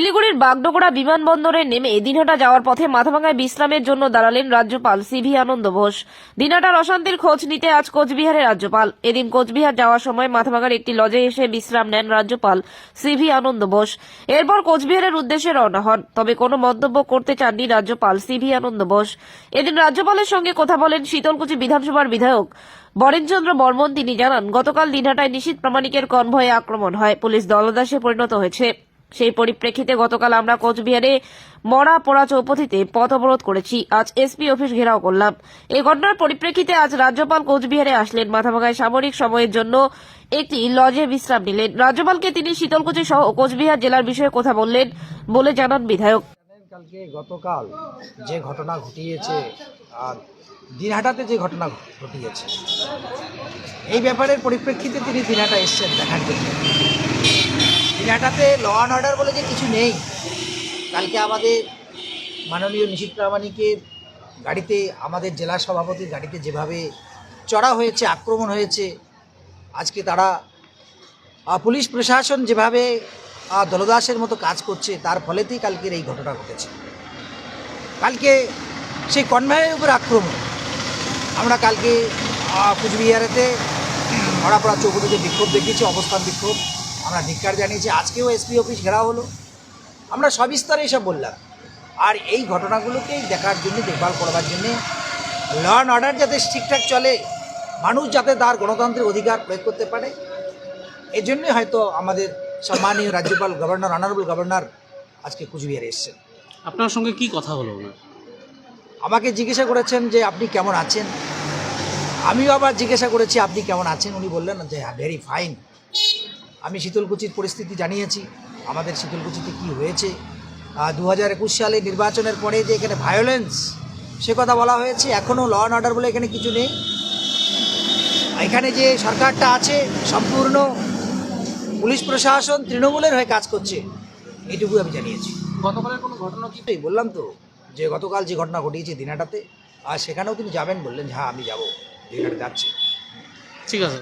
শিলিগুড়ির বাগডোগরা বিমানবন্দরে নেমে দিনহাটা যাওয়ার পথে মাথাভাঙায় বিশ্রামের জন্য দাঁড়ালেন রাজ্যপাল সিভি আনন্দ বোস দিনহাটার অশান্তির খোঁজ নিতে আজ কোচবিহারের রাজ্যপাল। এদিন কোচবিহার যাওয়ার সময় মাথাভাঙার একটি লজে এসে বিশ্রাম নেন রাজ্যপাল সিভি আনন্দ বোস এরপর কোচবিহারের উদ্দেশ্যে রওনা হন, তবে কোনো মন্তব্য করতে চাননি রাজ্যপাল সিভি আনন্দ বোস এদিন রাজ্যপালের সঙ্গে কথা বলেন শীতলকুচি বিধানসভার বিধায়ক বরেনচন্দ্র বর্মন। তিনি জানান, গতকাল দিনহাটায় নিশীত প্রামাণিকের কনভয়ে আক্রমণ হয়। পুলিশ দলদাসে পরিণত হয়েছে। সেই পরিপ্রেক্ষিতে গতকাল আমরা কোচবিহারে মরা পোড়া চৌপথিতে পথ অবরোধ করেছি। আজ এসপি অফিস ঘেরাও করলাম। এই ঘটনার পরিপ্রেক্ষিতে আজ রাজ্যপাল কোচবিহারে আসলেন। মাথাভাঙায় সামরিক সময়ের জন্য একটি লজে বিশ্রাম নিলেন। রাজ্যপালকে তিনি শীতলকুচি সহ কোচবিহার জেলার বিষয়ে কথা বললেন বলে জানান বিধায়ক। কালকে গতকাল যে ঘটনা ঘটিয়েছে, আর দিনহাটাতে যে ঘটনা ঘটিয়েছে, এই ব্যাপারের পরিপ্রেক্ষিতে তিনি দিনহাটা এসছেন দেখার জন্য। দিনহাটাতে ল অ্যান্ড অর্ডার বলে যে কিছু নেই, কালকে আমাদের মাননীয় নিশীত প্রামাণিকের গাড়িতে, আমাদের জেলা সভাপতির গাড়িতে যেভাবে চড়া হয়েছে, আক্রমণ হয়েছে, আজকে তারা পুলিশ প্রশাসন যেভাবে দলদাসের মতো কাজ করছে, তার ফলেতেই কালকের এই ঘটনা ঘটেছে। কালকে সেই কনভয়ের উপর আক্রমণ। আমরা কালকে কুচবিহারেতে মরাপড়া চৌকুটিতে বিক্ষোভ দেখিয়েছি, অবস্থান বিক্ষোভ। আমরা ধিক্কার জানিয়েছি আজকেও এসপি অফিস ঘেরা হলো। আমরা সবিস্তারে এসব বললাম। আর এই ঘটনাগুলোকেই দেখার জন্য দেখভাল করবার জন্যে ল অ্যান্ড অর্ডার যাতে ঠিকঠাক চলে মানুষ যাতে তার গণতান্ত্রিক অধিকার প্রয়োগ করতে পারে এই জন্যই হয়তো আমাদের সম্মানীয় রাজ্যপাল গভর্নর অনারেবল গভর্নর আজকে কুচবিহারে এসছেন। আপনার সঙ্গে কি কথা হলো ওনার? আমাকে জিজ্ঞাসা করেছেন যে আপনি কেমন আছেন? আমিও আবার জিজ্ঞাসা করেছি আপনি কেমন আছেন? উনি বললেন যে হ্যাঁ ভেরি ফাইন আমি শীতলকুচির পরিস্থিতি জানিয়েছি আমাদের শীতলকুচিতে কি হয়েছে। দু হাজার একুশ সালে নির্বাচনের পরে যে এখানে ভায়োলেন্স সে কথা বলা হয়েছে এখনও ল অ্যান্ড অর্ডার বলে এখানে কিছু নেই। এখানে যে সরকারটা আছে সম্পূর্ণ পুলিশ প্রশাসন তৃণমূলের হয়ে কাজ করছে এটুকু আমি জানিয়েছি। গতকালের কোনো ঘটনা কি? বললাম তো যে গতকাল যে ঘটনা ঘটিয়েছে দিনাটাতে আর সেখানেও তিনি যাবেন বললেন হ্যাঁ আমি যাব দিনাটা যাচ্ছি। ঠিক আছে।